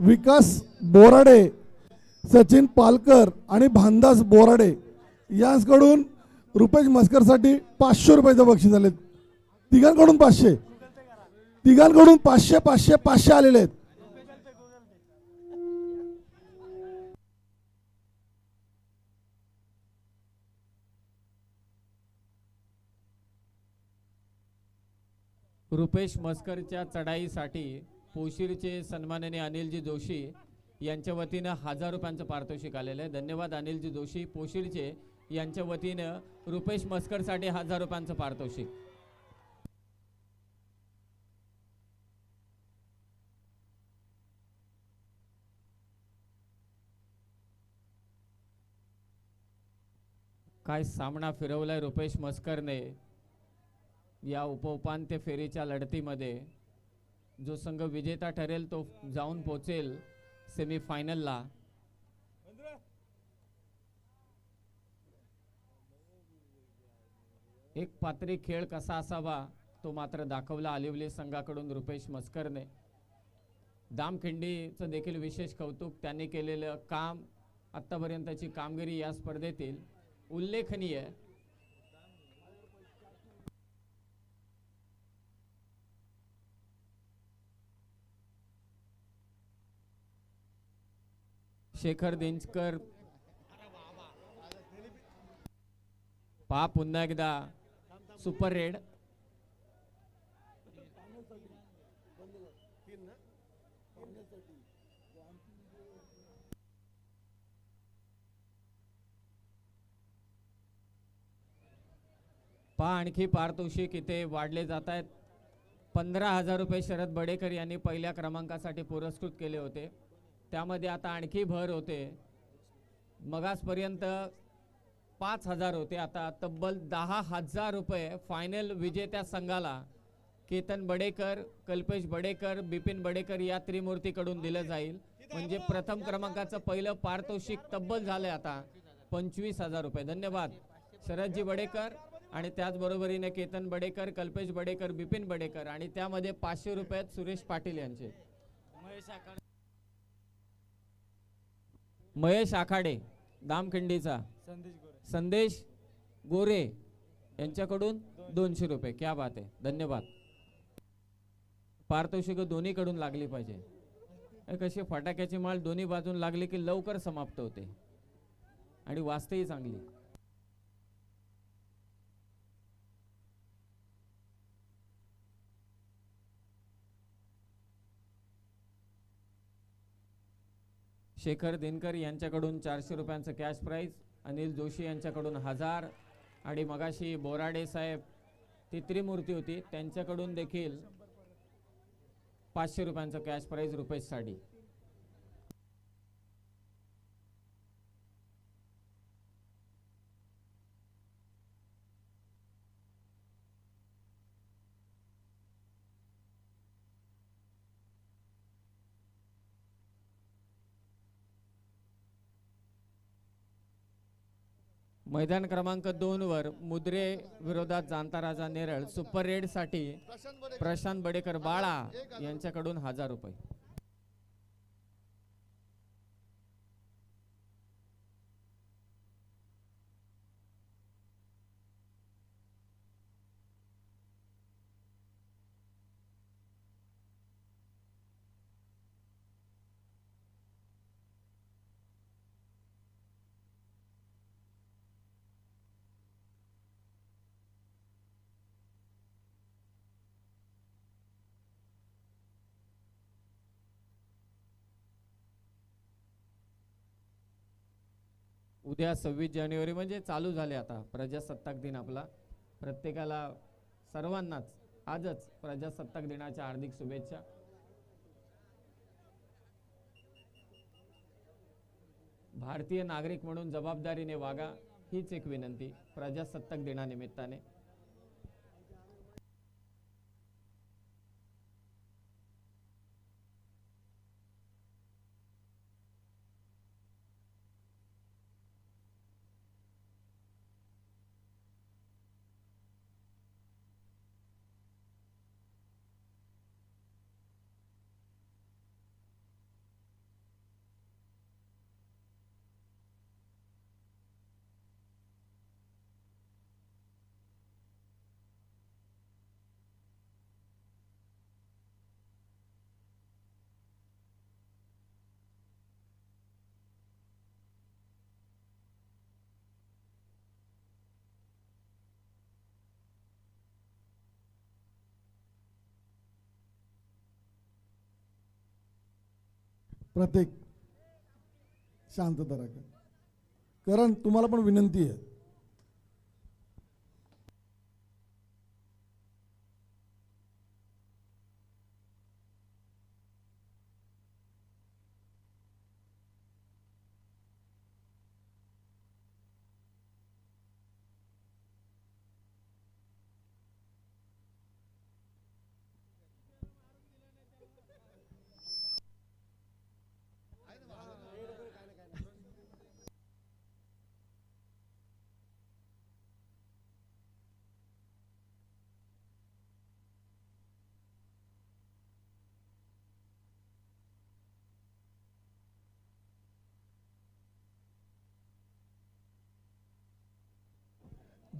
विकास बोराडे सचिन पालकर आणि भानदास बोराडे यांकडून रुपेश मस्करसाठी पाचशे रुपयाचं बक्षीस आले तिघांकडून पाचशे. तिघांकडून पाचशे पाचशे पाचशे आलेले आहेत. रुपेश मस्करच्या चढाईसाठी पोशीरचे सन्माननीय अनिलजी जोशी यांच्या वतीनं हजार रुपयांचं पारितोषिक आलेलं आहे. धन्यवाद अनिलजी जोशी. पोशीरचे यांच्या वतीनं रुपेश मस्करसाठी हजार रुपयांचं पारितोषिक. काय सामना फिरवलाय रुपेश मस्करने या उपउपांत्य फेरीच्या लढतीमध्ये. जो संघ विजेता ठरेल तो जाऊन पोचेल सेमीफायनलला एक पात्री खेळ कसा असावा तो मात्र दाखवला आलिवली संघाकडून रुपेश मस्करने. दामखिंडीचं देखील विशेष कौतुक त्यांनी केलेलं काम आत्तापर्यंतची कामगिरी या स्पर्धेतील उल्लेखनीय. शेखर दिंचकर पहा पुन्हा एकदा. Super raid. पहा आणखी पारितोषिक इथे वाढले जात आहेत. पंधरा हजार रुपये शरद बडेकर यांनी पहिल्या क्रमांकासाठी पुरस्कृत केले होते. त्यामध्ये आता आणखी भर होते. मगासपर्यंत पाच हजार होते. आता तब्बल दहा हजार रुपये फायनल विजेत्या संघाला केतन बडेकर कल्पेश बडेकर बिपिन बडेकर या त्रिमूर्तीकडून दिलं जाईल. म्हणजे प्रथम क्रमांकाचं पहिलं पारितोषिक तब्बल झालंय आता. पंचवीस हजार रुपये. धन्यवाद. शरदजी बडेकर आणि त्याचबरोबरीने केतन बडेकर कल्पेश बडेकर बिपिन बडेकर आणि त्यामध्ये पाचशे रुपयात सुरेश पाटील यांचे. महेश आखाडे दामखिंडीचा. संदेश गोरे. यांच्याकडून दोनशे रुपये. क्या बात आहे. धन्यवाद. पारितोषिक दोन्हीकडून लागली पाहिजे. कशी फटाक्याची माळ दोन्ही बाजून लागली की लवकर समाप्त होते. आणि वाचतेही चांगली. शेखर दिनकर यांच्याकडून चारशे रुपयांचं कॅश प्राईज अनिल जोशी यांच्याकडून हजार आणि मगाशी बोराडे साहेब ती त्रिमूर्ती होती त्यांच्याकडून देखील पाचशे रुपयांचं कॅश प्राईज रुपेश साडी मैदान क्रमांक दोन वर मुद्रे विरोधात जाणता राजा नेरळ सुपर रेडसाठी प्रशांत बडेकर बाळा यांच्याकडून हजार रुपये. उद्या सव्वीस जानेवारी म्हणजे चालू झाले आता. प्रजासत्ताक दिन आपला. प्रत्येकाला सर्वांनाच आजच प्रजासत्ताक दिनाच्या हार्दिक शुभेच्छा. भारतीय नागरिक म्हणून जबाबदारीने वागा हीच एक विनंती प्रजासत्ताक दिनानिमित्ताने. प्रत्येक शांतता राखा कारण तुम्हाला पण विनंती आहे.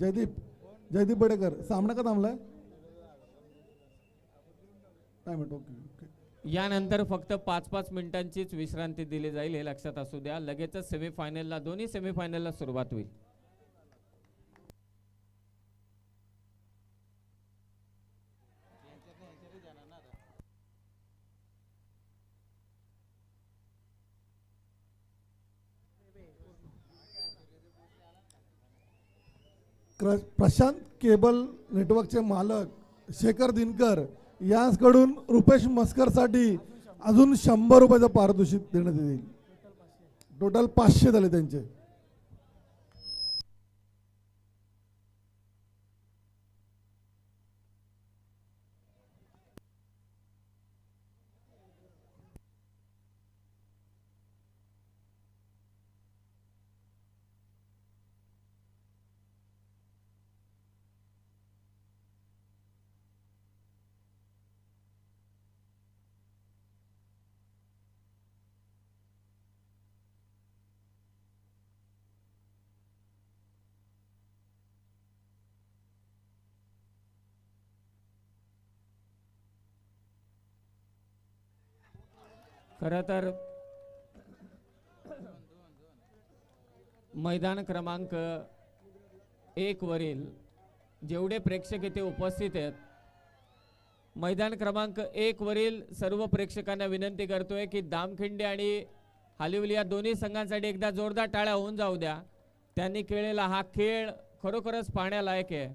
जयदीप जयदीप बडेकर सामना का थांबलाय? काय म्हणतो ओके यानंतर फक्त पाच पाच मिनिटांचीच विश्रांती दिली जाईल हे लक्षात असू द्या. लगेचच सेमीफायनलला दोन्ही सेमीफायनलला सुरुवात होईल. क्र- प्रशांत केबल नेटवर्कचे मालक शेखर दिनकर यांकडून रुपेश मस्करसाठी अजून शंभर रुपयाचं पारितोषिक देण्यात येईल. टोटल पाचशे झाले त्यांचे. खरं तर मैदान क्रमांक एकवरील जेवढे प्रेक्षक इथे उपस्थित आहेत मैदान क्रमांक एकवरील सर्व प्रेक्षकांना विनंती करतोय की दामखिंडी आणि हालिवली या दोन्ही संघांसाठी एकदा जोरदार टाळ्या होऊन जाऊ द्या. त्यांनी खेळलेला हा खेळ खरोखरच पाहण्यालायक आहे.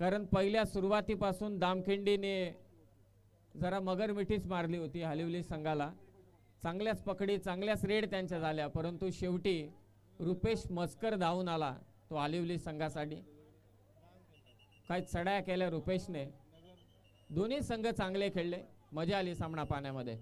कारण पहिल्या सुरुवातीपासून दामखिंडीने जरा मगरमिठीच मारली होती हालिवली संघाला. चांगल्याच पकडी चांगल्याच रेड त्यांच्या झाल्या. परंतु शेवटी रुपेश मस्कर धावून आला तो आलिवली संघासाठी. काय चढाया केल्या रुपेशने. दोन्ही संघ चांगले खेळले. मजा आली सामना पाण्यामध्ये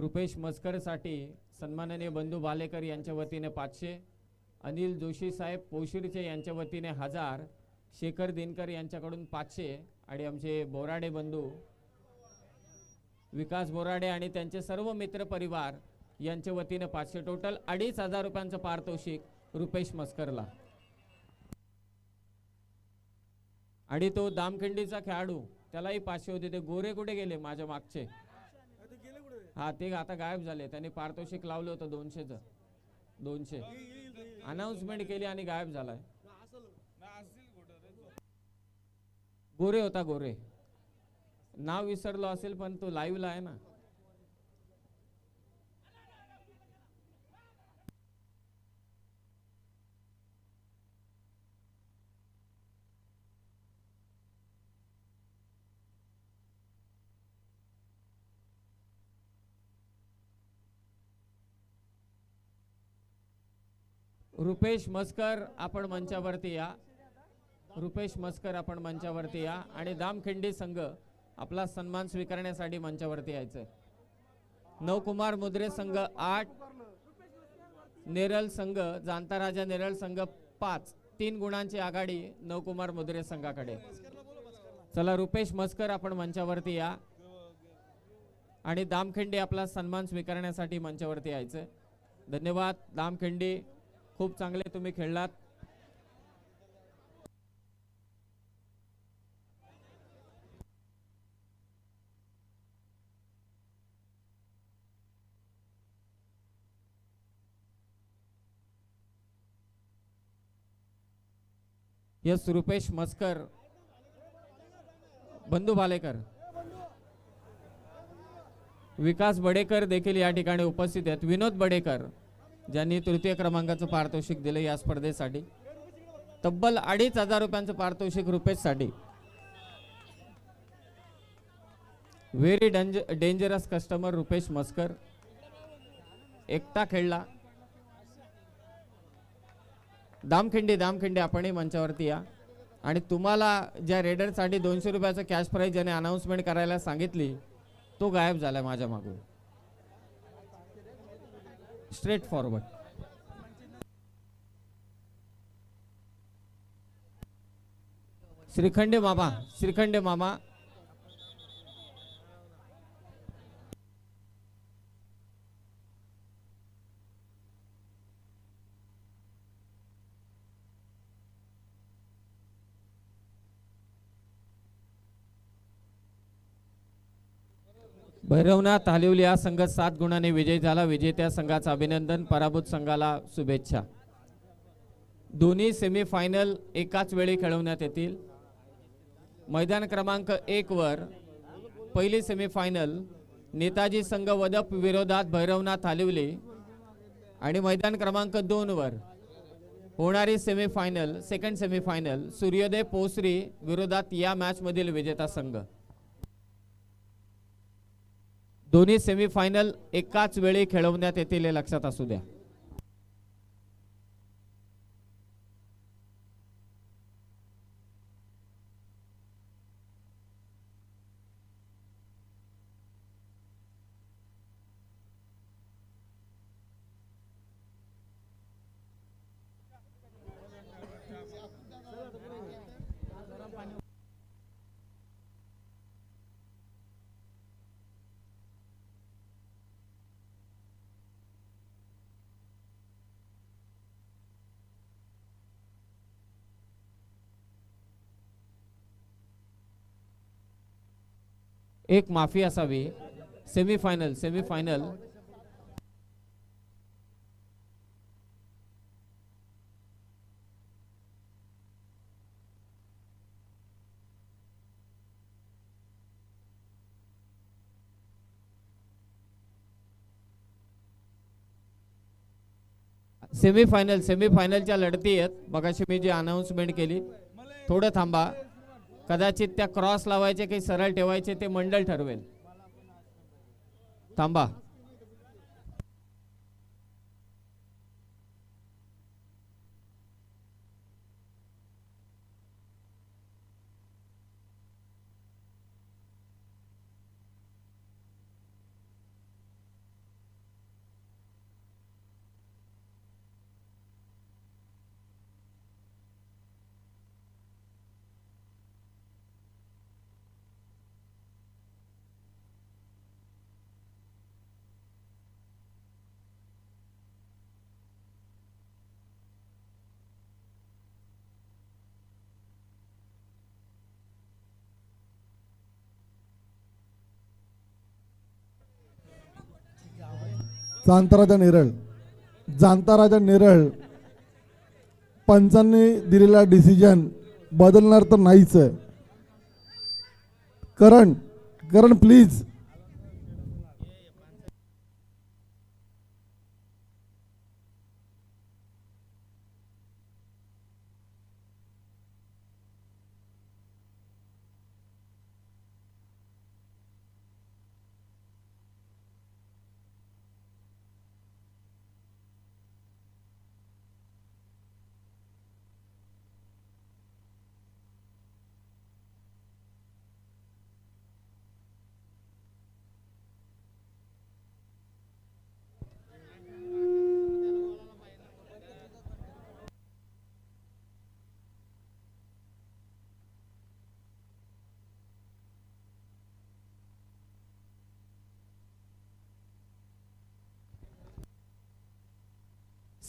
रुपेश मस्करसाठी सन्माननीय बंधू बालेकर यांच्या वतीने पाचशे अनिल जोशी साहेब पोशिरचे यांच्या वतीने हजार शेखर दिनकर यांच्याकडून पाचशे आणि आमचे बोराडे बंधू विकास बोराडे आणि त्यांचे सर्व मित्र परिवार यांच्या वतीने पाचशे टोटल अडीच हजार रुपयांचं पारितोषिक रुपेश मस्करला. आणि तो दामखिंडीचा खेळाडू त्यालाही पाचशे होते. ते गोरे कुठे गेले? माझ्या मागचे. हा ते आता गायब झाले. त्यांनी पारितोषिक लावलं होतं दोनशेच. दोनशे. अनाउन्समेंट केली आणि गायब झालाय. गोरे होता गोरे. नाव विसरलो असेल पण तो लाईव्हला आहे ना. रुपेश मस्कर आपण मंचावरती या. रुपेश मस्कर आपण मंचावरती या. आणि दामखिंडी संघ आपला सन्मान स्वीकारण्यासाठी मंचावरती यायचं नवकुमार मुद्रे संघ आठ नेरल संघ जाणता राजा नेरळ संघ पाच. तीन गुणांची आघाडी नवकुमार मुद्रे संघाकडे. चला रुपेश मस्कर आपण मंचावरती या. आणि दामखिंडी आपला सन्मान स्वीकारण्यासाठी मंचावरती यायचं धन्यवाद दामखिंडी. खूप चांगले तुम्ही खेळलात. यस रुपेश मस्कर. बंधू भालेकर विकास बडेकर देखील या ठिकाणी उपस्थित आहेत. विनोद बडेकर. ज्यांनी तृतीय क्रमांकाचं पारितोषिक दिलं या स्पर्धेसाठी. तब्बल अडीच हजार रुपयांचं पारितोषिक रुपेशसाठी. व्हेरी डेंज डेंजरस कस्टमर रुपेश मस्कर. एकटा खेळला. दामखिंडी दामखिंडी आपणही मंचावरती या. आणि तुम्हाला ज्या रेडरसाठी दोनशे रुपयाचं कॅश प्राईज ज्याने अनाऊन्समेंट करायला सांगितली तो गायब झालाय माझ्या मागून. Straight forward. श्रीखंडे मामा श्रीखंडे मामा. भैरवनाथ हालिवली हा संघ सात गुणाने विजय झाला. विजेत्या संघाचं अभिनंदन. पराभूत संघाला शुभेच्छा. दोन्ही सेमीफायनल एकाच वेळी खेळवण्यात येतील. मैदान क्रमांक एक वर पहिली सेमीफायनल नेताजी संघ वदप विरोधात भैरवनाथ हालिवली आणि मैदान क्रमांक दोन वर होणारी सेमीफायनल सेकंड सेमीफायनल सूर्योदय पोसरी विरोधात या मॅचमधील विजेता संघ. दोन्ही सेमीफायनल एकाच वेळी खेळवण्यात येतील हे लक्षात असू द्या. एक माफी असावी. Semifinal semifinal. सेमीफायनल सेमीफायनलच्या लढती आहेत मगाशी मी जी अनाऊन्समेंट केली थोडं थांबा. कदाचित त्या क्रॉस लावायचे काही सरळ ठेवायचे ते मंडळ ठरवेल. थांबा. जांताराजा नेरळ. जांताराजा नेरळ. पंचांनी दिलेला डिसिजन बदलणार तर नाहीच आहे. करण करण प्लीज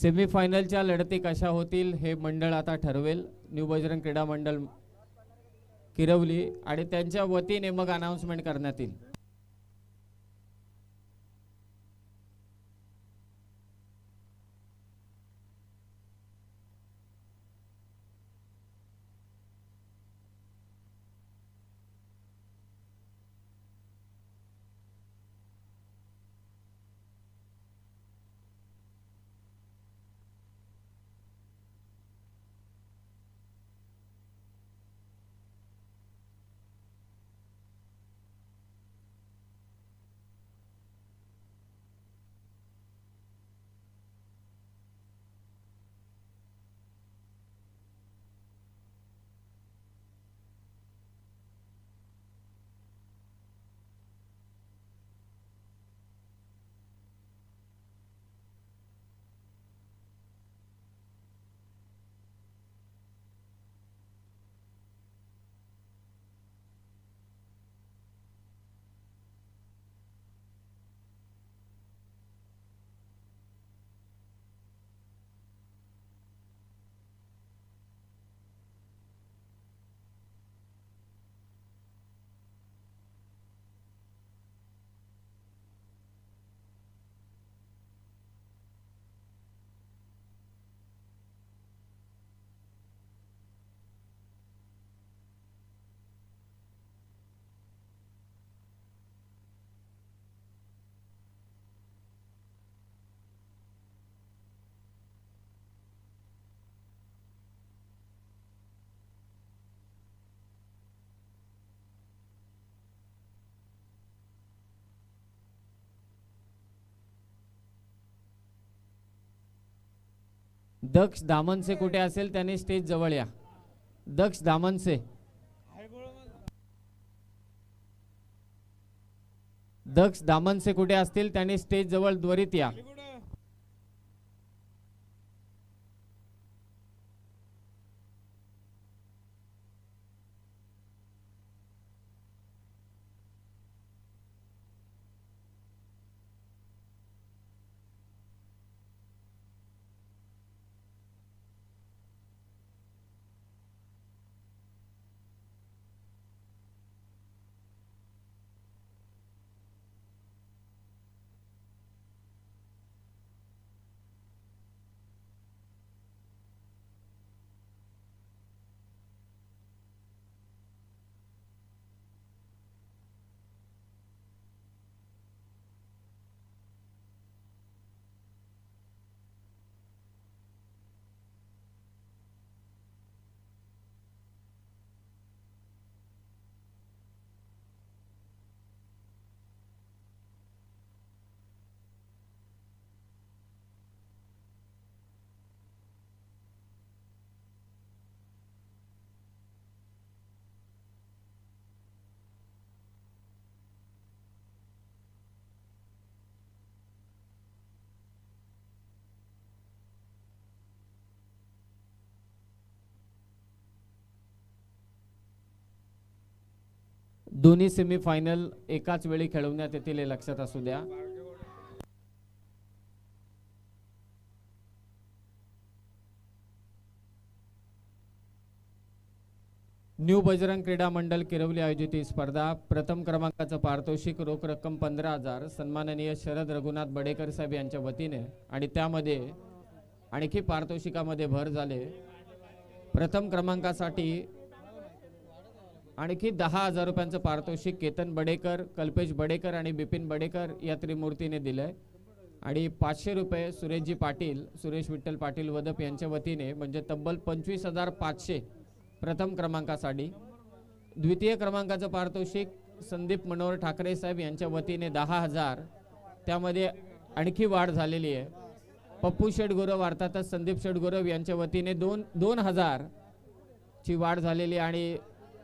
सेमीफायनलच्या लढती कशा होतील हे मंडळ आता ठरवेल. न्यू बजरंग क्रीडा मंडळ किरवली आणि त्यांच्या वतीने मग अनाऊन्समेंट करण्यात येईल. दक्ष दामनसे कुठे असेल त्याने स्टेज जवळ या. दक्ष दामनसे. दक्ष दामनसे कुठे असतील त्यांनी स्टेज जवळ त्वरित या. दोन्ही सेमीफायनल एकाच वेळी खेळवण्यात येतील हे लक्षात असू द्या. न्यू बजरंग क्रीडा मंडळ किरवली आयोजित ही स्पर्धा. प्रथम क्रमांकाचं पारितोषिक रोख रक्कम पंधरा हजार. सन्माननीय शरद रघुनाथ बडेकर साहेब यांच्या वतीने आणि त्यामध्ये आणखी पारितोषिकामध्ये भर झाले. प्रथम क्रमांकासाठी आणखी दहा हजार रुपयांचं पारितोषिक केतन बडेकर कल्पेश बडेकर आणि बिपिन बडेकर या त्रिमूर्तीने दिलंय. आणि पाचशे रुपये सुरेशजी पाटील सुरेश विठ्ठल पाटील वदप यांच्या वतीने म्हणजे तब्बल पंचवीस हजार पाचशे प्रथम क्रमांकासाठी. द्वितीय क्रमांकाचं पारितोषिक संदीप मनोहर ठाकरे साहेब यांच्या वतीने दहा हजार. त्यामध्ये आणखी वाढ झालेली आहे. पप्पू शेठ अर्थातच संदीप शेठ यांच्या वतीने दोन दोन हजार ची वाढ झालेली आहे आणि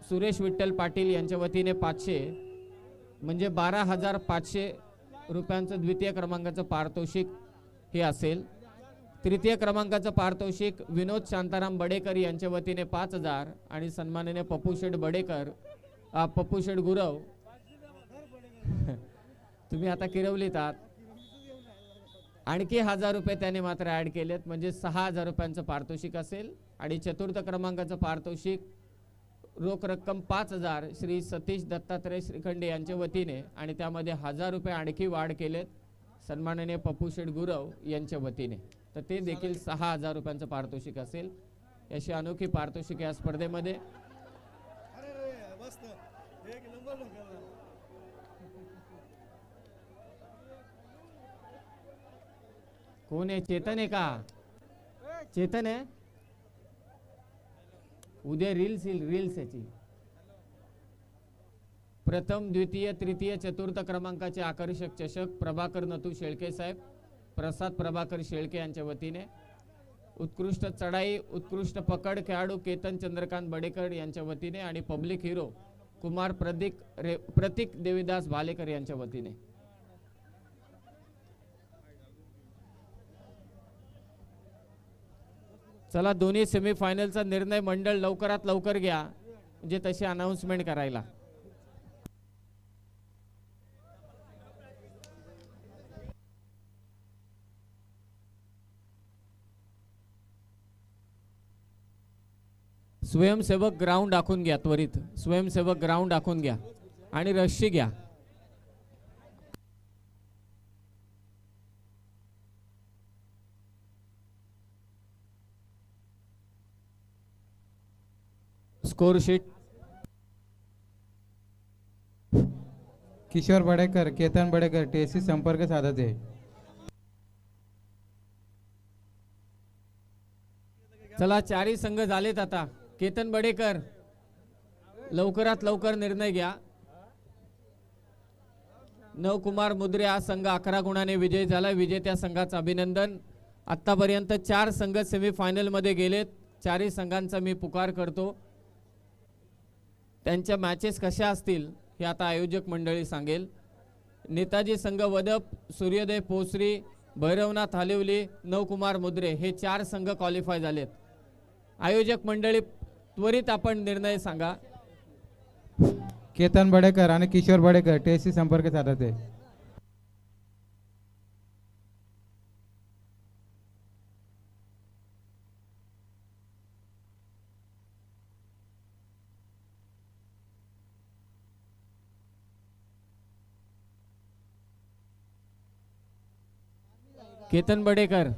सुरेश विठ्ठल पाटील यांच्या वतीने पाचशे म्हणजे बारा हजार पाचशे रुपयांचं द्वितीय क्रमांकाचं पारितोषिक हे असेल. तृतीय क्रमांकाचं पारितोषिक विनोद शांताराम बडेकर यांच्या वतीने पाच हजार आणि सन्माननीय पप्पू शेठ बडेकर अ, पप्पू शेठ गुरव. तुम्ही आता किरवलीत आहात. आणखी हजार रुपये त्याने मात्र ॲड केलेत म्हणजे सहा हजार रुपयांचं पारितोषिक असेल आणि चतुर्थ क्रमांकाचं पारितोषिक रोख रक्कम पाच हजार श्री सतीश दत्तात्रय श्रीखंडे यांच्या वतीने आणि त्यामध्ये हजार रुपये आणखी वाढ केलेत सन्माननीय पप्पू शेठ गुरव यांच्या वतीने. तर ते देखील सहा हजार रुपयांचं पारितोषिक असेल. अशी अनोखी पारितोषिक या स्पर्धेमध्ये. कोण आहे? चेतन आहे का? चेतन आहे? उद्या रील्स येईल रील्स याची. प्रथम द्वितीय तृतीय चतुर्थ क्रमांकाचे आकर्षक चषक प्रभाकर नतू शेळके साहेब प्रसाद प्रभाकर शेळके यांच्या वतीने. उत्कृष्ट चढाई उत्कृष्ट पकड खेळाडू केतन चंद्रकांत बडेकर यांच्या वतीने आणि पब्लिक हिरो कुमार प्रदीक रे प्रतीक देवीदास भालेकर यांच्या वतीने. चला दोन्ही सेमीफायनलचा निर्णय मंडळ लवकरात लवकर घ्या. म्हणजे तशी अनाऊन्समेंट करायला. स्वयंसेवक ग्राउंड आखून घ्या त्वरित. स्वयंसेवक ग्राउंड आखून घ्या. आणि रश्शी घ्या. Score sheet Kishor Badekar Ketan Badekar TSC संपर्क साधत आहे. चला चारही संघ झालेत आता. केतन बडेकर लवकरात लवकर निर्णय घ्या. नवकुमार मुद्रे हा संघ अकरा गुणाने विजयी झाला. विजेत्या संघाचं अभिनंदन. आतापर्यंत चार संघ सेमीफायनलमध्ये गेलेत. चारही संघांचा मी पुकार करतो. त्यांच्या मॅचेस कशा असतील हे आता आयोजक मंडळी सांगेल. नेताजी संघ वदप सूर्योदय पोसरी भैरवनाथ हालिवली नवकुमार मुद्रे हे चार संघ क्वालिफाय झालेत. आयोजक मंडळी त्वरित आपण निर्णय सांगा. केतन बडेकर आणि किशोर बडेकर टीएससी संपर्क साधत. आहे केतन बडेकर.